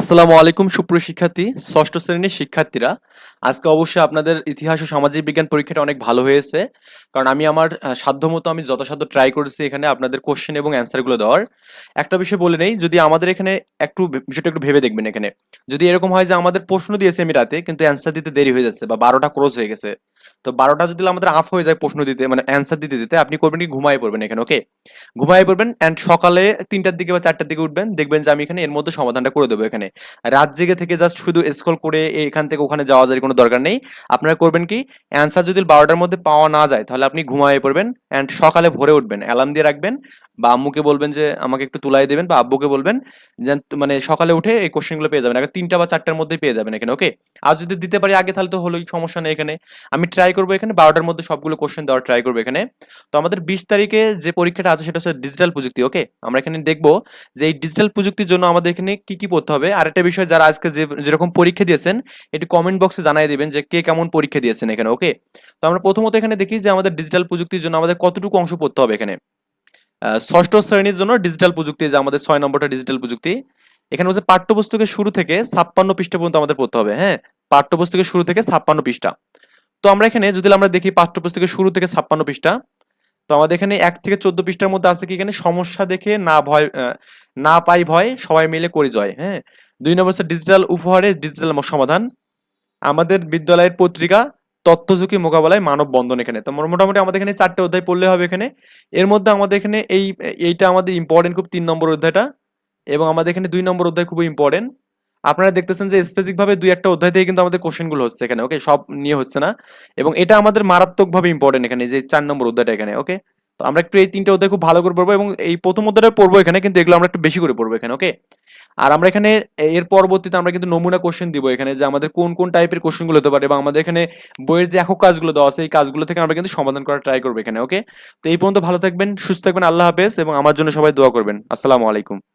আসসালামু আলাইকুম, সুপ্রিয় শিক্ষার্থী, ষষ্ঠ শ্রেণির শিক্ষার্থীরা। আজকে অবশ্যই আপনাদের ইতিহাস ও সামাজিক বিজ্ঞান পরীক্ষাটা অনেক ভালো হয়েছে, কারণ আমি আমার সাধ্যমতো আমি যথাসাধ্য ট্রাই করেছি এখানে আপনাদের কোশ্চেন এবং অ্যান্সারগুলো দেওয়ার। একটা বিষয় বলে নেই, যদি আমাদের এখানে একটু বিষয়টা একটু ভেবে দেখবেন এখানে। যদি এরকম হয় যে আমাদের প্রশ্ন দিয়েছে আমি রাতে, কিন্তু অ্যান্সার দিতে দেরি হয়ে যাচ্ছে বা বারোটা ক্রস হয়ে গেছে তো বারোটা যদি আমাদের আফ হয়ে যায় প্রশ্ন দিতে মানে অ্যান্সার দিতে দিতে, আপনি করবেন কি ঘুমায় পড়বেন এখানে ওকে ঘুমায় পড়বেন অ্যান্ড সকালে তিনটার দিকে বা চারটার দিকে উঠবেন, দেখবেন যে আমি এখানে এর মধ্যে সমাধানটা করে দেবো এখানে। রাত জেগে থেকে জাস্ট শুধু স্ক্রল করে এখান থেকে ওখানে যাওয়া যায়, কোনো দরকার নেই। আপনারা করবেন কি অ্যান্সার যদি বারোটার মধ্যে পাওয়া না যায়, তাহলে আপনি ঘুমায় পড়বেন অ্যান্ড সকালে ভোরে উঠবেন অ্যালার্ম দিয়ে রাখবেন। বা আম্মুকে বলবেন যে, আমাকে একটু তুলাই দেবেন বা আব্বুকে বলবেন যে মানে সকালে উঠে এই কোশ্চেনগুলো পেয়ে যাবেন। তিনটা বা চারটার মধ্যেই পেয়ে যাবেন এখানে ওকে আর যদি দিতে পারি আগে তাহলে তো হলোই, সমস্যা নেই এখানে। আমি ট্রাই করব এখানে, বারোটার মধ্যে সবগুলো কোশ্চেন দেওয়ার ট্রাই করব এখানে। তো আমাদের বিশ তারিখে যে পরীক্ষাটা আছে সেটা হচ্ছে ডিজিটাল প্রযুক্তি ওকে আমরা এখানে দেখব যে এই ডিজিটাল প্রযুক্তির জন্য আমাদের এখানে কি কি পড়তে হবে। আর একটা বিষয় যারা আজকে যে, যেরকম পরীক্ষা দিয়েছেন এটি কমেন্ট বক্সে জানিয়ে দিবেন যে, কে কেমন পরীক্ষা দিয়েছেন এখানে ওকে তো আমরা প্রথমত এখানে দেখি যে আমাদের ডিজিটাল প্রযুক্তির জন্য আমাদের কতটুকু অংশ পড়তে হবে এখানে। ষষ্ঠ শ্রেণির জন্য ডিজিটাল প্রযুক্তি, যে আমাদের ছয় নম্বরটা ডিজিটাল প্রযুক্তি। এখানে হচ্ছে পাঠ্যপুস্তকের শুরু থেকে ছাপ্পান্ন পৃষ্ঠা পর্যন্ত আমাদের পড়তে হবে হ্যাঁ? পাঠ্যপুস্তকের শুরু থেকে ছাপ্পান্ন পৃষ্ঠা। তো আমরা এখানে, যদি আমরা দেখি পাঠ্যপুস্তকের শুরু থেকে ছাপ্পান্ন পৃষ্ঠা, তো আমাদের এখানে এক থেকে চোদ্দ পৃষ্ঠার মধ্যে আছে কি এখানে? সমস্যা দেখে না ভয় না পাই ভয়, সবাই মিলে করি জয় হ্যাঁ? দুই নম্বর হচ্ছে ডিজিটাল উপহারে ডিজিটাল সমাধান। আমাদের বিদ্যালয়ের পত্রিকা তথ্য ঝুঁকি মোকাবেলায় মানব বন্ধন এখানে। তো মোটামুটি আমাদের এখানে চারটে অধ্যায় পড়লে হবে এখানে। এর মধ্যে আমাদের এখানে এই এইটা আমাদের ইম্পর্টেন্ট খুব তিন নম্বর অধ্যায়টা এবং আমাদের এখানে দুই নম্বর অধ্যায় খুবই ইম্পর্টেন্ট আপনারা দেখতেছেন যে স্পেসিফিক ভাবে দুই একটা অধ্যায় থেকে কিন্তু আমাদের কোশ্চেনগুলো হচ্ছে এখানে ওকে সব নিয়ে হচ্ছে না। এবং এটা আমাদের মারাত্মক ভাবে ইম্পর্টেন্ট এখানে, যে চার নম্বর অধ্যায়টা এখানে ওকে তো আমরা একটু এই তিনটে অধ্যায় খুব ভালো করে পড়ব এবং এই প্রথম অধ্যায়টা পড়ব এখানে, কিন্তু এগুলো আমরা একটু বেশি করে পড়ব এখানে ওকে আর আমরা এখানে, এর পরবর্তীতে আমরা কিন্তু নমুনা কোশ্চেন দিব এখানে যে আমাদের কোন কোন টাইপের কোশ্চেনগুলো হতে পারে এবং আমাদের এখানে বইয়ের যে একক কাজগুলো দেওয়া আছে, এই কাজগুলো থেকে আমরা কিন্তু সমাধান করার ট্রাই করব এখানে ওকে তো এই পর্যন্ত ভালো থাকবেন, সুস্থ থাকবেন, আল্লাহ হাফেজ এবং আমার জন্য সবাই দোয়া করবেন। আসসালামু আলাইকুম।